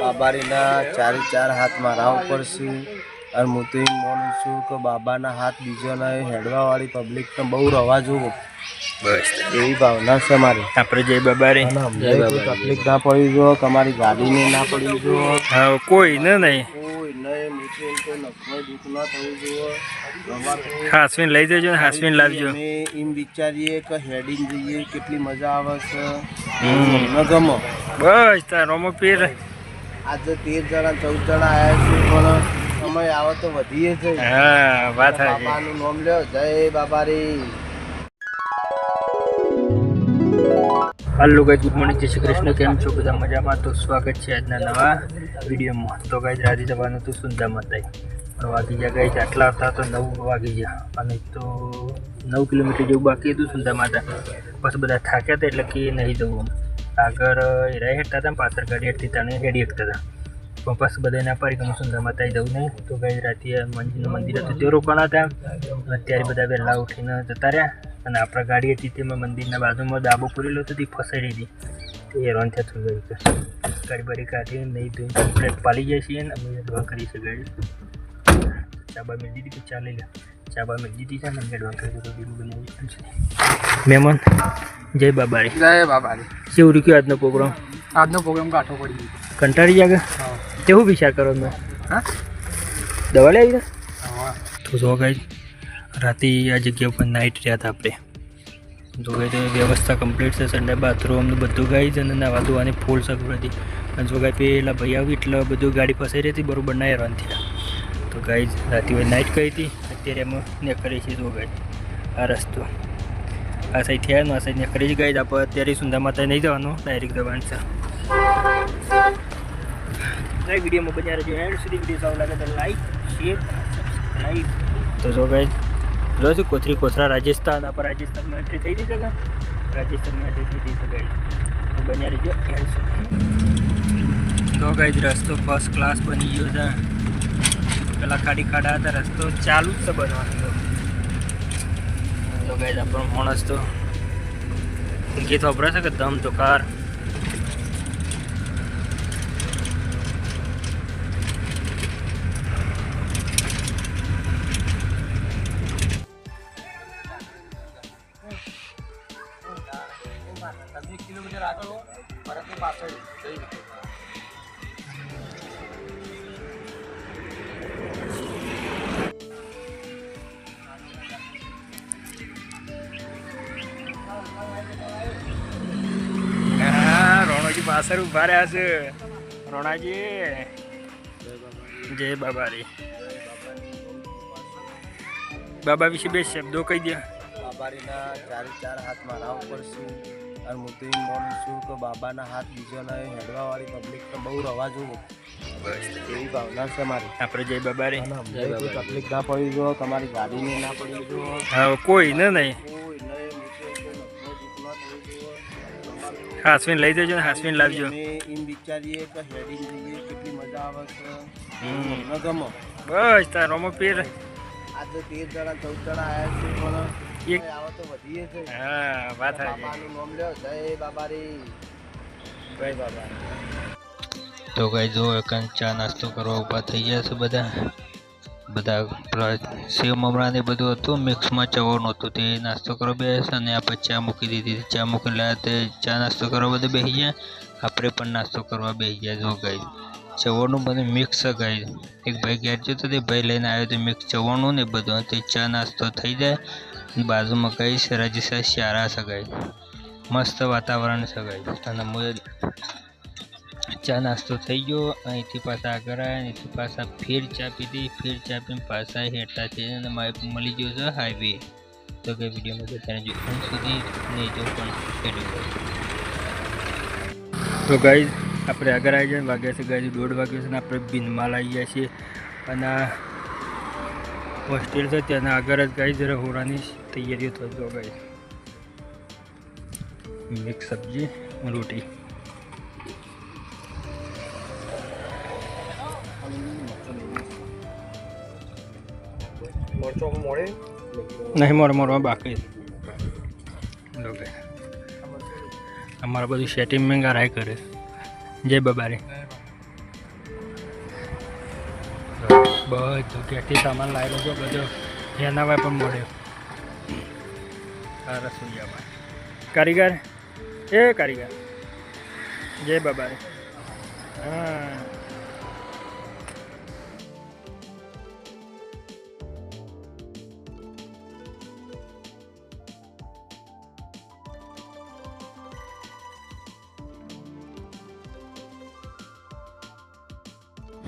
બાબારીના ચારે ચાર હાથ મારા ઉપર છે અને હું તો એમ માનું છું કે બાબાના હાથ બીજાના હેડવાવાળી પબ્લિકને બહુ રવા જોવો. બસ. એવી ભાવના છે મારી. આપણે જય બાબારી. તકલીફ ના પડી જો તમારી ગાડીને ના પડી જો. હા કોઈ ને નહીં. ના હાસવીન લઈ જજો ને હાસવીન લાવજો. એમ વિચારીએ કે હેડિંગ જઈએ કેટલી મજા આવે છે. અમને ગમો. બસ તાર પીર. આજે તેર જણા ચૌદ જણા આવ્યા છે પણ સમય આવે તો વધીએ છે હા વાત બાબાનું નામ લ્યો. જય બાબારી. હાલો ગાઈઝ ગુડ મોર્નિંગ જય શ્રી કૃષ્ણ. કેમ છો? બધા મજામાં? તો સ્વાગત છે આજના નવા વિડીયોમાં. તો ગાઈઝ આજે જવાનું હતું સુંદા માતાઈ. પણ વાગી ગયા ગાઈઝ આટલા હતા તો નવ વાગી ગયા. અને તો નવ કિલોમીટર જેવું બાકી હતું સુંદા માતા. પછી બધા થાક્યા હતા એટલે કે નહીં જવું આગળ એરા હેઠતા હતા પાછળ ગાડી હેઠતી હતા અને હેડી હેઠતા હતા. પણ પછી બધા ના પાડી કે હું સુંદા માતાએ જવું નહીં. તો ગઈ રાતે મંદિરનું મંદિર હતું તે રોકાણા હતા. અને અત્યારે બધા વહેલા ઉઠીને જતા રહ્યા. અને આપણા ગાડી હતી તેમાં મંદિરના બાજુમાં દાબો પૂરેલો હતો, તે ફસાઈ હતી. તે હેરાન થતું ગયું ગાડી બાડી કાઢી નહીં ધોઈને કમ્પ્લેટ પાલી જાય છીએ અને અમે એડવા કરી છે ગાડી. ચાબા મેળ દીધી ચાલી લે. ચાબા મેળ દીધી છે ને અમે એડવા કરી બીજું બનાવી મહેમાન જય બાબારી. જય બાબારી. કેવું રૂક્યો આજનો પ્રોગ્રામ આજનો પ્રોગ્રામ કાઠો પડી કંટાળી ગયા કેવું વિચાર કરો તમે? હા? દવા લઈ આવી તો જો ગઈ રાતે આ જગ્યા ઉપર નાઇટ રહ્યા હતા આપણે. તો ગઈ તો વ્યવસ્થા કમ્પ્લીટ છે સંડે બાથરૂમ ને બધું ગાઈ છે અને નાવા ધોવાની ફૂલ સગવડ હતી અને જો ગાઈ પેલા ભાઈ આવી એટલે બધું ગાડી ફસાઈ રહી હતી બરોબર ના હેરાન થયા. તો ગાઈ રાતે હોય નાઇટ કરી હતી અત્યારે એમાં કરી છે જો ગાઈ આ રસ્તો. આ સાઈડ થયા આ સાઈડ નીકળી જ ગઈ આપણે અત્યારે સુંદર માતા નહીં જવાનું. ડાયરેક્ટ જવાનું છે. કઈ વિડીયોમાં બન્યા રહેજો. એન્ડ સુધી વીડિયો સારું તો લાઈક શેર સબસ્ક્રાઈબ તો જો ગાઈ જો છું કોથરી કોથરા રાજસ્થાન, આપણે રાજસ્થાનમાં એન્ટ્રી થઈ કે રાજસ્થાનમાં એન્ટ્રી થઈ જશે ગાઈ તો બન્યા રહેજો તો ગાઈ રસ્તો ફર્સ્ટ ક્લાસ બની ગયો છે. પેલા ખાડી ખાડા હતા, રસ્તો ચાલુ જ છે બનવાનો. તો ગાઈ આપણો માણસ તો ગીત વપરાય છે કે દમ તો કાર? પાછળ ઊભા રહ્યા છે. રોણાજી. જય બાબા રે બાબા વિશે બે શબ્દો કહી દે. બાબારીના ચારે ચાર હાથ મારા ઉપર છે અને હું તો માનું છું કે બાબાના હાથ બીજાના હેડવાવાળી પબ્લિકને બહુ રવા જોવો એવી ભાવના છે મારી. આપણે જય બાબા રે તકલીફ ના પડી જો તમારી ગાડીને ના પડી જો. હા કોઈ ને નહીં. કોઈ નહીં. હાસવીન લઈ જજો ને હાસવીન લાવજો. એમ વિચારીએ કે હેડિંગ જઈએ કેટલી મજા આવે છે. ગમો બસ તાર રોમો પીર. આજે તેર જણા ચૌદ જણા આવ્યા છે એક- આવો તો વધીએ છે. હા વાત થાય બાબાનું નામ લ્યો જય બાબારી. જય બાબા તો કઈ જો એકાંત ચા નાસ્તો કરવા ઊભા થઈ ગયા છે બધા. બધા સેવ મમરા ને બધું હતું મિક્સમાં ચવાનું હતું. તે નાસ્તો કરવા બેસ અને આપણે ચા મૂકી દીધી ચા મૂકી લાયા તે ચા નાસ્તો કરવા બધું બેસી ગયા. આપણે પણ નાસ્તો કરવા બેસી ગયા જો ગાઈ ચવાનું બધું મિક્સ ગાઈ એક ભાઈ ઘેર જતો તે ભાઈ લઈને આવ્યો તો મિક્સ ચવાનું ને બધું. તે ચા નાસ્તો થઈ જાય. બાજુમાં કઈ છે સાહેબ શારા સગાઈ મસ્ત વાતાવરણ સગાઈ અને હું ચા નાસ્તો થઈ ગયો. અહીંથી પાછા આગળ આવ્યા અહીંથી પાછા ફેર ચા પીધી. ફેર ચા પીને પાછા હેઠા છે અને મળી ગયો છે હાઈવે તો કે વિડીયોમાં બધાને જો અંત સુધી નહીં જો પણ હેડ્યું તો ગાઈઝ આપણે આગળ આવી જાય વાગ્યા છે ગાઈઝ દોઢ વાગ્યો છે અને આપણે બિનમાલ આવી ગયા છીએ. અને હોસ્ટેલ છે ત્યાંના આગળ જ ગાઈ જરા હોરાની તૈયારીઓ જો ગાઈ મિક્સ સબ્જી, રોટી. નહીં મારે મારવા બાકી અમારા બધું સેટિંગ મેં ગારાય કરે. જય બબારી. બધું ક્યાંથી સામાન લાવેલો છે બધો એનામાં પણ મળ્યો. સારા રસોઈયામાં કારીગર? એ કારીગર. જય બાબા હા.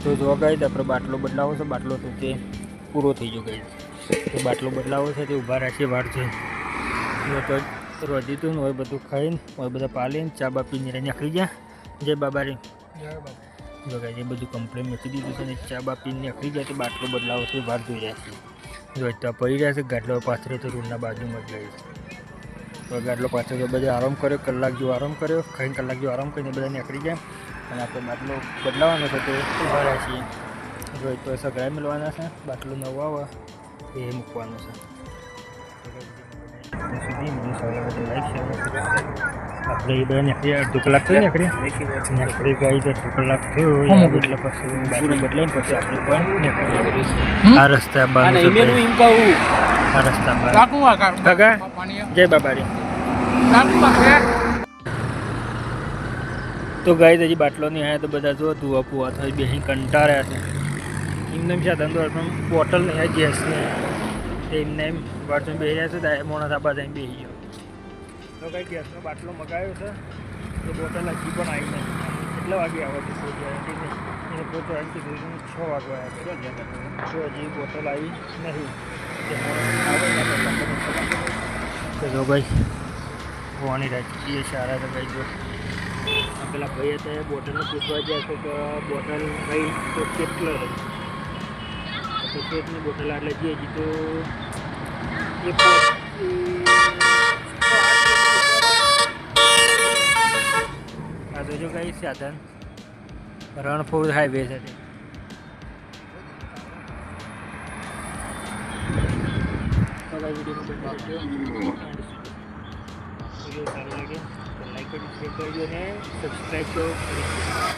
તો જો તો આપણે બાટલો બદલાવો છે બાટલો તો તે પૂરો થઈ ગયો ગઈ. તો બાટલો બદલાવો છે તે ઊભા રાખીએ વાર છે. તો રોજી તું હોય બધું ખાઈને હોય બધા પાલીને ચા બા પીને રહીને નીકળી ગયા જય બાબા રે. જો ગાઈ એ બધું કમ્પ્લેન મૂકી દીધું છે અને ચા બા પીને નીકળી જાય તો બાટલો બદલાવો છે વાર જોઈ રહ્યા છે જો ત્યાં પડી રહ્યા છે ગાટલો પાથરે તો રૂમના બાજુમાં જ ગઈ છે તો ગાટલો પાછળ બધા આરામ કર્યો કલાક જેવો આરામ કર્યો ખાઈને કલાક જેવો આરામ કરીને બધા નીકળી ગયા અને આપણે બાટલો બદલાવાનો છે તો ઊભા રહ્યા છીએ રોજ તો સગડા મેળવાના છે બાટલો નવો આવે એ મૂકવાનો છે ત્યાં સુધી મને સવારે બધું લાઈક શેર આપણે એ બધા નીકળી અડધો કલાક થયો નીકળી નીકળી ગઈ તો અડધો કલાક થયો યાદ એટલે પછી બાટલો બદલાઈને પછી આપણે પણ નીકળી આ રસ્તા બાજુ આ રસ્તા બાજુ કાકું આ કાકું. કાકા પાણી જય બાબારી કાકું આ છે? તો ગાય હજી બાટલો નહીં આવ્યા તો બધા જો ધુવા પુવા થઈ બેસી કંટાળ્યા છે. એમને એમ સાધન તો બોટલ નહીં આવી ગેસની એમને એમ વાટમાં બેસી રહ્યા છે, તો મોણા સાબા થઈને બેસી ગયો. તો કઈ ગેસનો બાટલો મગાવ્યો છે, તો બોટલ હજી પણ આવી નહીં કેટલા વાગે આવે છે? એને પોતે આવી કીધું છ વાગે આવ્યા છે તો હજી બોટલ આવી નહીં તે જો ભાઈ હોવાની રાજકીય સારા તો ભાઈ જો. આ પેલા ભાઈ હતા એ બોટલને પૂછવા ગયા છે કે બોટલ ભાઈ તો કેટલો તો બોટલ એટલે જે તો એ આ તો જો કઈ સાધન. રણપુર હાઈવે છે તે. વીડિયો સારો લાગે તો લાઈક કરી શેર કરજો અને સબસ્ક્રાઈબ કરો.